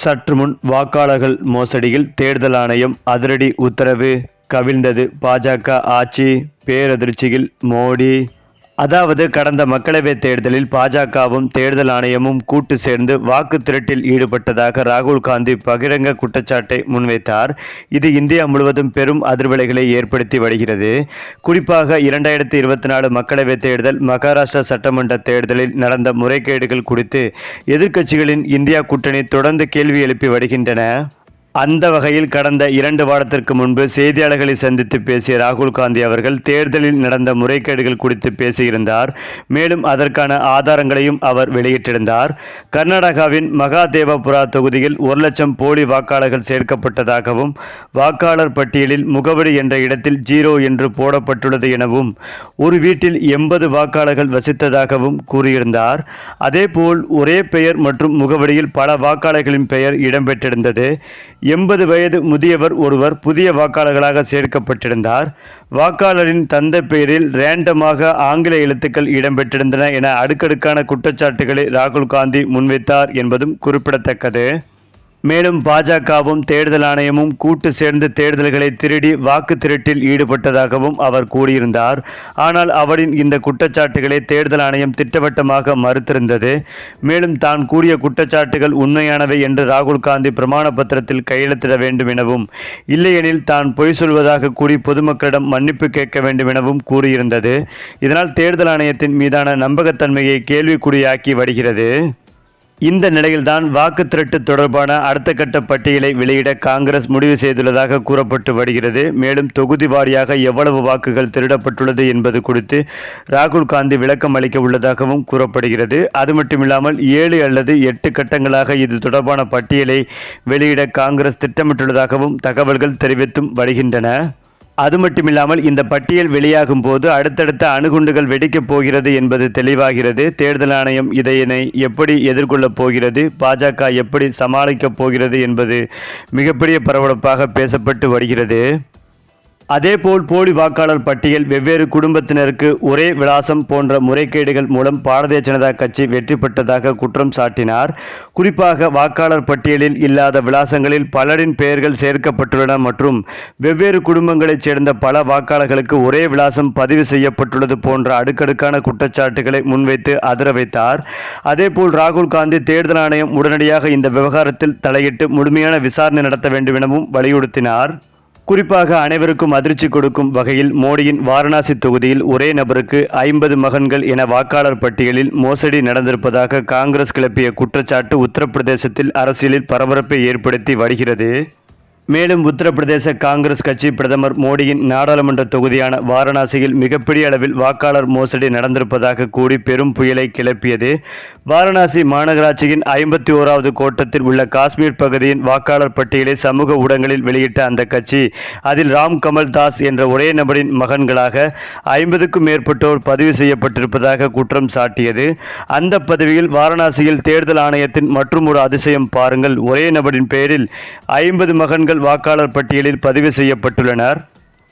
சற்று முன் வாக்காளர்கள் மோசடியில் தேர்தல் ஆணையம் அதிரடி உத்தரவு. கவிழ்ந்தது பாஜக ஆட்சி. பேரதிர்ச்சியில் மோடி. அதாவது கடந்த மக்களவைத் தேர்தலில் பாஜகவும் தேர்தல் ஆணையமும் கூட்டு சேர்ந்து வாக்கு திரட்டில் ஈடுபட்டதாக ராகுல் காந்தி பகிரங்க குற்றச்சாட்டை முன்வைத்தார். இது இந்தியா முழுவதும் பெரும் அதிர்வலைகளை ஏற்படுத்தி வருகிறது. குறிப்பாக இரண்டாயிரத்தி இருபத்தி நாலு மக்களவைத் தேர்தல் மகாராஷ்டிரா சட்டமன்ற தேர்தலில் நடந்த முறைகேடுகள் குறித்து எதிர்க்கட்சிகளின் இந்தியா கூட்டணி தொடர்ந்து கேள்வி எழுப்பி வருகின்றன. அந்த வகையில் கடந்த இரண்டு வாரத்திற்கு முன்பு செய்தியாளர்களை சந்தித்து பேசிய ராகுல் காந்தி அவர்கள் தேர்தலில் நடந்த முறைகேடுகள் குறித்து பேசியிருந்தார். மேலும் அதற்கான ஆதாரங்களையும் அவர் வெளியிட்டிருந்தார். கர்நாடகாவின் மகாதேவபுரா தொகுதியில் ஒரு லட்சம் போலி வாக்காளர்கள் சேர்க்கப்பட்டதாகவும் வாக்காளர் பட்டியலில் முகவரி என்ற இடத்தில் ஜீரோ என்று போடப்பட்டுள்ளது எனவும் ஒரு வீட்டில் எண்பது வாக்காளர்கள் வசித்ததாகவும் கூறியிருந்தார். அதேபோல் ஒரே பெயர் மற்றும் முகவரியில் பல வாக்காளர்களின் பெயர் இடம்பெற்றிருந்தது. எண்பது வயது முதியவர் ஒருவர் புதிய வாக்காளர்களாக சேர்க்கப்பட்டிருந்தார். வாக்காளரின் தந்தை பெயரில் ரேண்டமாக ஆங்கில எழுத்துக்கள் இடம்பெற்றிருந்தன என அடுக்கடுக்கான குற்றச்சாட்டுகளை ராகுல் காந்தி முன்வைத்தார் என்பதும் குறிப்பிடத்தக்கது. மேலும் பாஜகவும் தேர்தல் ஆணையமும் கூட்டு சேர்ந்து தேர்தல்களை திருடி வாக்கு திருட்டில் ஈடுபட்டதாகவும் அவர் கூறியிருந்தார். ஆனால் அவரின் இந்த குற்றச்சாட்டுகளை தேர்தல் ஆணையம் திட்டவட்டமாக மறுத்திருந்தது. மேலும் தான் கூறிய குற்றச்சாட்டுகள் உண்மையானவை என்று ராகுல் காந்தி பிரமாண பத்திரத்தில் கையெழுத்திட வேண்டும் எனவும் இல்லையெனில் தான் பொய் சொல்வதாக கூறி பொதுமக்களிடம் மன்னிப்பு கேட்க வேண்டும் எனவும் கூறியிருந்தது. இதனால் தேர்தல் ஆணையத்தின் மீதான நம்பகத்தன்மையை கேள்விக்குறியாக்கி வருகிறது. இந்த நிலையில்தான் வாக்கு திரட்டு தொடர்பான அடுத்த கட்ட பட்டியலை வெளியிட காங்கிரஸ் முடிவு செய்துள்ளதாக கூறப்பட்டு வருகிறது. மேலும் தொகுதி வாரியாக எவ்வளவு வாக்குகள் திருடப்பட்டுள்ளது என்பது குறித்து ராகுல் காந்தி விளக்கம் அளிக்க உள்ளதாகவும் கூறப்படுகிறது. அது மட்டுமில்லாமல் ஏழு அல்லது எட்டு கட்டங்களாக இது தொடர்பான பட்டியலை வெளியிட காங்கிரஸ் திட்டமிட்டுள்ளதாகவும் தகவல்கள் தெரிவித்தும் வருகின்றன. அது மட்டுமில்லாமல் இந்த பட்டியல் வெளியாகும் போது அடுத்தடுத்த அணுகுண்டுகள் வெடிக்கப் போகிறது என்பது தெளிவாகிறது. தேர்தல் ஆணையம் இதனை எப்படி எதிர்கொள்ளப் போகிறது? பாஜக எப்படி சமாளிக்கப் போகிறது என்பது மிகப்பெரிய பரபரப்பாக பேசப்பட்டு வருகிறது. அதேபோல் போலி வாக்காளர் பட்டியல் வெவ்வேறு குடும்பத்தினருக்கு ஒரே விலாசம் போன்ற முறைகேடுகள் மூலம் பாரதிய ஜனதா கட்சி வெற்றி பெற்றதாக குற்றம் சாட்டினார். குறிப்பாக வாக்காளர் பட்டியலில் இல்லாத விலாசங்களில் பலரின் பெயர்கள் சேர்க்கப்பட்டுள்ளன மற்றும் வெவ்வேறு குடும்பங்களைச் சேர்ந்த பல வாக்காளர்களுக்கு ஒரே விலாசம் பதிவு செய்யப்பட்டுள்ளது போன்ற அடுக்கடுக்கான குற்றச்சாட்டுகளை முன்வைத்து அதிர வைத்தார். அதேபோல் ராகுல் காந்தி தேர்தல் ஆணையம் உடனடியாக இந்த விவகாரத்தில் தலையிட்டு முழுமையான விசாரணை நடத்த வேண்டும் எனவும் வலியுறுத்தினார். குறிப்பாக அனைவருக்கும் அதிர்ச்சி கொடுக்கும் வகையில் மோடியின் வாரணாசி தொகுதியில் ஒரே நபருக்கு ஐம்பது மகன்கள் என வாக்காளர் பட்டியலில் மோசடி நடந்திருப்பதாக காங்கிரஸ் கிளப்பிய குற்றச்சாட்டு உத்தரப்பிரதேசத்தில் அரசியலில் பரபரப்பை ஏற்படுத்தி வருகிறது. மேலும் உத்தரப்பிரதேச காங்கிரஸ் கட்சி பிரதமர் மோடியின் நாடாளுமன்ற தொகுதியான வாரணாசியில் மிகப்பெரிய அளவில் வாக்காளர் மோசடி நடந்திருப்பதாக கூறி பெரும் புயலை கிளப்பியது. வாரணாசி மாநகராட்சியின் ஐம்பத்தி ஓராவது கோட்டத்தில் உள்ள காஷ்மீர் பகுதியின் வாக்காளர் பட்டியலை சமூக ஊடகங்களில் வெளியிட்ட அந்த கட்சி அதில் ராம் கமல் தாஸ் என்ற ஒரே நபரின் மகன்களாக ஐம்பதுக்கும் மேற்பட்டோர் பதிவு செய்யப்பட்டிருப்பதாக குற்றம் சாட்டியது. அந்த பதவியில் வாரணாசியில் தேர்தல் ஆணையத்தின் மற்றும் ஒரு அதிசயம் பாருங்கள். ஒரே நபரின் பெயரில் ஐம்பது மகன்கள் வாக்காளர் பட்டியலில் பதிவு செய்யப்பட்டுள்ளனர்.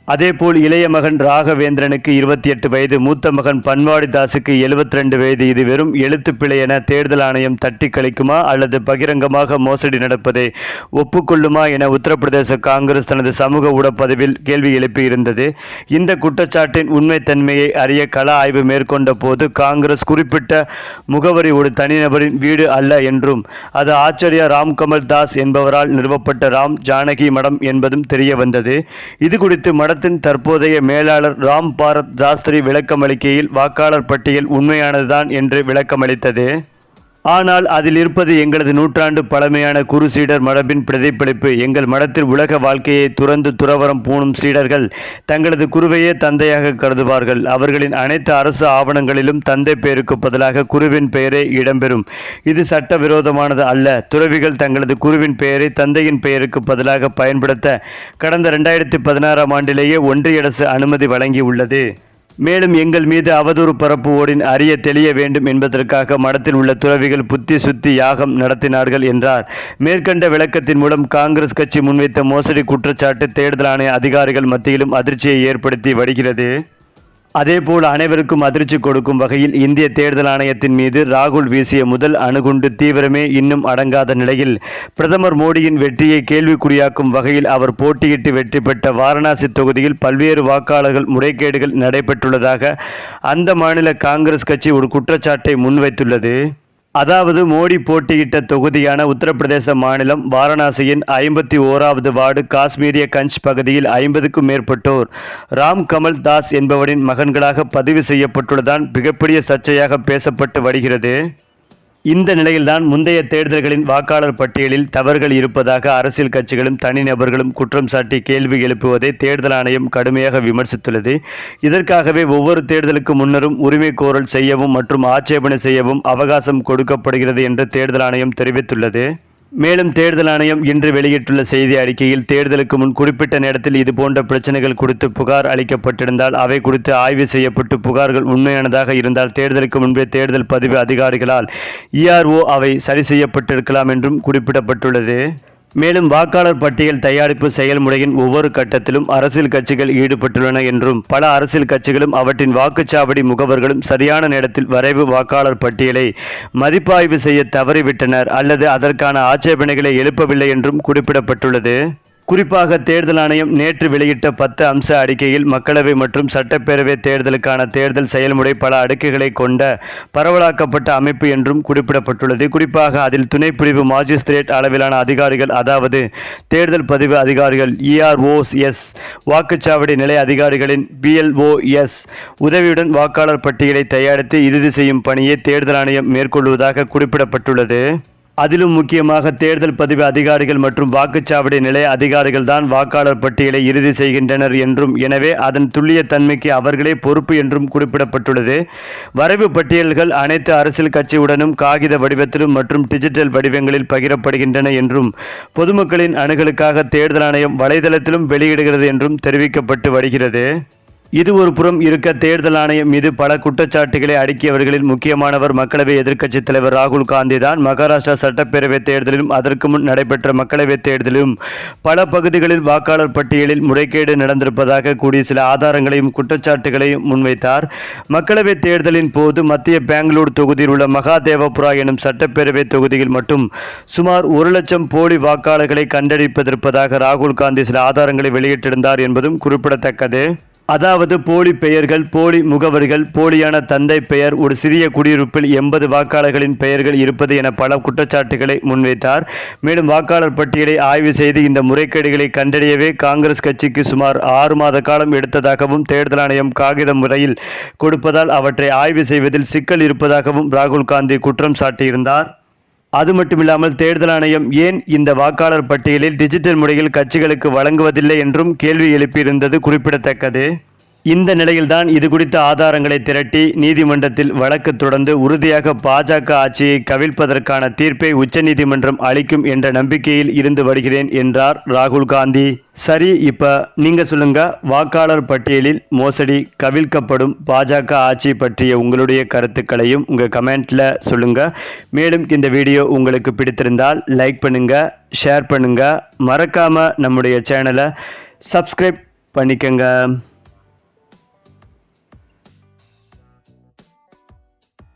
அதேபோல் இளைய மகன் ராகவேந்திரனுக்கு இருபத்தி எட்டு வயது மூத்த மகன் பன்வாடிதாசுக்கு எழுபத்தி ரெண்டு வயது. இது வெறும் எழுத்துப்பிழை என தேர்தல் ஆணையம் தட்டி கழிக்குமா அல்லது பகிரங்கமாக மோசடி நடப்பதை ஒப்புக்கொள்ளுமா என உத்தரப்பிரதேச காங்கிரஸ் தனது சமூக ஊடக கேள்வி கேள்வி எழுப்பியிருந்தது இந்த குற்றச்சாட்டின் உண்மைத்தன்மையை அறிய கள ஆய்வு மேற்கொண்ட போது காங்கிரஸ் குறிப்பிட்ட முகவரி ஒரு தனிநபரின் வீடு அல்ல என்றும் அது ஆச்சரியா ராம்கமல் தாஸ் என்பவரால் நிறுவப்பட்ட ராம் ஜானகி மடம் என்பதும் தெரிய வந்தது. இது குறித்து படத்தின் தற்போதைய மேலாளர் ராம் பாரத் சாஸ்திரி விளக்கமளிக்கையில் வாக்காளர் பட்டியல் உண்மையானதுதான் என்று விளக்கமளித்தது. ஆனால் அதில் இருப்பது எங்களது நூற்றாண்டு பழமையான குரு சீடர் மரபின் பிரதிபலிப்பு. எங்கள் மடத்தில் உலக வாழ்க்கையை துறந்து துறவரம் பூணும் சீடர்கள் தங்களது குருவையே தந்தையாக கருதுவார்கள். அவர்களின் அனைத்து அரசு ஆவணங்களிலும் தந்தை பெயருக்கு பதிலாக குருவின் பெயரே இடம்பெறும். இது சட்டவிரோதமானது அல்ல. துறவிகள் தங்களது குருவின் பெயரை தந்தையின் பெயருக்கு பதிலாக பயன்படுத்த கடந்த ரெண்டாயிரத்தி பதினாறாம் ஆண்டிலேயே ஒன்றிய அரசு அனுமதி வழங்கியுள்ளது. மேலும் எங்கள் மீது அவதூறு பரப்புவோரின் அறிய தெளிய வேண்டும் என்பதற்காக மடத்தில் உள்ள துறவிகள் புத்தி சுத்தி யாகம் நடத்தினார்கள் என்றார். மேற்கண்ட விளக்கத்தின் மூலம் காங்கிரஸ் கட்சி முன்வைத்த மோசடி குற்றச்சாட்டு தேர்தல் ஆணைய அதிகாரிகள் மத்தியிலும் அதிர்ச்சியை ஏற்படுத்தி வருகிறது. அதேபோல் அனைவருக்கும் அதிர்ச்சி கொடுக்கும் வகையில் இந்திய தேர்தல் ஆணையத்தின் மீது ராகுல் வீசிய முதல் அணுகுண்டு தீவிரமே இன்னும் அடங்காத நிலையில் பிரதமர் மோடியின் வெற்றியை கேள்விக்குறியாக்கும் வகையில் அவர் போட்டியிட்டு வெற்றி பெற்ற வாரணாசி தொகுதியில் பல்வேறு வாக்காளர்கள் முறைகேடுகள் நடைபெற்றுள்ளதாக அந்த மாநில காங்கிரஸ் கட்சி ஒரு குற்றச்சாட்டை முன்வைத்துள்ளது. அதாவது மோடி போட்டியிட்ட தொகுதியான உத்தரப்பிரதேச மாநிலம் வாரணாசியின் ஐம்பத்தி ஓராவது வார்டு காஷ்மீரிய கஞ்ச் பகுதியில் ஐம்பதுக்கும் மேற்பட்டோர். ராம் கமல் தாஸ் என்பவரின் மகன்களாக பதிவு செய்யப்பட்டுள்ளதான் மிகப்பெரிய சர்ச்சையாக பேசப்பட்டு வருகிறது. இந்த நிலையில்தான் முந்தைய தேர்தல்களின் வாக்காளர் பட்டியலில் தவறுகள் இருப்பதாக அரசியல் கட்சிகளும் தனிநபர்களும் குற்றம் சாட்டி கேள்வி எழுப்புவதை தேர்தல் ஆணையம் கடுமையாக விமர்சித்துள்ளது. இதற்காகவே ஒவ்வொரு தேர்தலுக்கு முன்னரும் உரிமை கோரல் செய்யவும் மற்றும் ஆட்சேபனை செய்யவும் அவகாசம் கொடுக்கப்படுகிறது என்று தேர்தல் ஆணையம் தெரிவித்துள்ளது. மேலும் தேர்தல் ஆணையம் இன்று வெளியிட்டுள்ள செய்தி அறிக்கையில் தேர்தலுக்கு முன் குறிப்பிட்ட நேரத்தில் இது போன்ற பிரச்சனைகள் குறித்து புகார் அளிக்கப்பட்டிருந்தால் அவை குறித்து ஆய்வு செய்யப்பட்டு புகார்கள் உண்மையானதாக இருந்தால் தேர்தலுக்கு முன்பே தேர்தல் பதிவு அதிகாரிகளால் இஆர்ஓ அவை சரி செய்யப்பட்டிருக்கலாம் என்றும் குறிப்பிடப்பட்டுள்ளது. மேலும் வாக்காளர் பட்டியல் தயாரிப்பு செயல்முறையின் ஒவ்வொரு கட்டத்திலும் அரசியல் கட்சிகள் ஈடுபட்டுள்ளன என்றும் பல அரசியல் கட்சிகளும் அவற்றின் வாக்குச்சாவடி முகவர்களும் சரியான நேரத்தில் வரைவு வாக்காளர் பட்டியலை மதிப்பாய்வு செய்ய தவறிவிட்டனர் அல்லது அதற்கான ஆட்சேபனைகளை எழுப்பவில்லை என்றும் குறிப்பிடப்பட்டுள்ளது. குறிப்பாக தேர்தல் ஆணையம் நேற்று வெளியிட்ட பத்து அம்ச அறிக்கையில் மக்களவை மற்றும் சட்டப்பேரவை தேர்தலுக்கான தேர்தல் செயல்முறை பல அடுக்குகளை கொண்ட பரவலாக்கப்பட்ட அமைப்பு என்றும் குறிப்பிடப்பட்டுள்ளது. குறிப்பாக அதில் துணைப்பிரிவு மாஜிஸ்திரேட் அளவிலான அதிகாரிகள் அதாவது தேர்தல் பதிவு அதிகாரிகள் இஆர்ஓஸ் எஸ் வாக்குச்சாவடி நிலைய அதிகாரிகளின் பிஎல்ஓஎஸ் உதவியுடன் வாக்காளர் பட்டியலை தயாரித்து இறுதி செய்யும் பணியை தேர்தல் ஆணையம் மேற்கொள்வதாக குறிப்பிடப்பட்டுள்ளது. அதிலும் முக்கியமாக தேர்தல் பதிவு அதிகாரிகள் மற்றும் வாக்குச்சாவடி நிலைய அதிகாரிகள் தான் வாக்காளர் பட்டியலை இறுதி செய்கின்றனர் என்றும் எனவே அதன் துல்லிய தன்மைக்கு அவர்களே பொறுப்பு என்றும் குறிப்பிடப்பட்டுள்ளது. வரைவு பட்டியல்கள் அனைத்து அரசியல் கட்சியுடனும் காகித வடிவத்திலும் மற்றும் டிஜிட்டல் வடிவங்களில் பகிரப்படுகின்றன என்றும் பொதுமக்களின் அணுகலுக்காக தேர்தல் ஆணையம் வலைதளத்திலும் வெளியிடுகிறது என்றும் தெரிவிக்கப்பட்டு வருகிறது. இது ஒரு புறம் இருக்க தேர்தல் ஆணையம் மீது பல குற்றச்சாட்டுகளை அடுக்கியவர்களில் முக்கியமானவர் மக்களவை எதிர்க்கட்சித் தலைவர் ராகுல் காந்தி தான் மகாராஷ்டிரா சட்டப்பேரவைத் தேர்தலிலும் அதற்கு முன் நடைபெற்ற மக்களவைத் தேர்தலிலும் பல பகுதிகளில் வாக்காளர் பட்டியலில் முறைகேடு நடந்திருப்பதாக கூடிய சில ஆதாரங்களையும் குற்றச்சாட்டுகளையும் முன்வைத்தார். மக்களவைத் தேர்தலின் போது மத்திய பெங்களூர் தொகுதியில் உள்ள மகாதேவபுரா எனும் சட்டப்பேரவைத் தொகுதியில் மட்டும் சுமார் ஒரு லட்சம் போலி வாக்காளர்களை கண்டறிப்பதிருப்பதாக ராகுல் காந்தி சில ஆதாரங்களை வெளியிட்டிருந்தார் என்பதும் குறிப்பிடத்தக்கது. அதாவது போலி பெயர்கள் போலி முகவர்கள் போலியான தந்தை பெயர் ஒரு சிறிய குடியிருப்பில் எண்பது வாக்காளர்களின் பெயர்கள் இருப்பது என பல குற்றச்சாட்டுகளை முன்வைத்தார். மேலும் வாக்காளர் பட்டியலை ஆய்வு செய்து இந்த முறைகேடுகளை கண்டறியவே காங்கிரஸ் கட்சிக்கு சுமார் ஆறு மாத காலம் எடுத்ததாகவும் தேர்தல் ஆணையம் காகித முறையில் கொடுப்பதால் அவற்றை ஆய்வு செய்வதில் சிக்கல் இருப்பதாகவும் ராகுல் காந்தி குற்றம் சாட்டியிருந்தார். அது மட்டுமில்லாமல் தேர்தல் ஆணையம் ஏன் இந்த வாக்காளர் பட்டியலில் டிஜிட்டல் முறையில் கட்சிகளுக்கு வழங்குவதில்லை என்றும் கேள்வி எழுப்பியிருந்தது குறிப்பிடத்தக்கது? இந்த நிலையில்தான் இது குறித்த ஆதாரங்களை திரட்டி நீதிமன்றத்தில் வழக்கு தொடர்ந்து உறுதியாக பாஜக ஆட்சியை கவிழ்ப்பதற்கான தீர்ப்பை உச்சநீதிமன்றம் அளிக்கும் என்ற நம்பிக்கையில் இருந்து வருகிறேன் என்றார் ராகுல் காந்தி. சரி இப்ப நீங்க சொல்லுங்க வாக்காளர் பட்டியலில் மோசடி கவிழ்க்கப்படும் பாஜக ஆட்சி பற்றிய உங்களுடைய கருத்துக்களையும் உங்க கமெண்ட்ல சொல்லுங்க. மேலும் இந்த வீடியோ உங்களுக்கு பிடித்திருந்தால் லைக் பண்ணுங்க ஷேர் பண்ணுங்க. மறக்காம நம்முடைய சேனலை சப்ஸ்கிரைப் பண்ணிக்கங்க.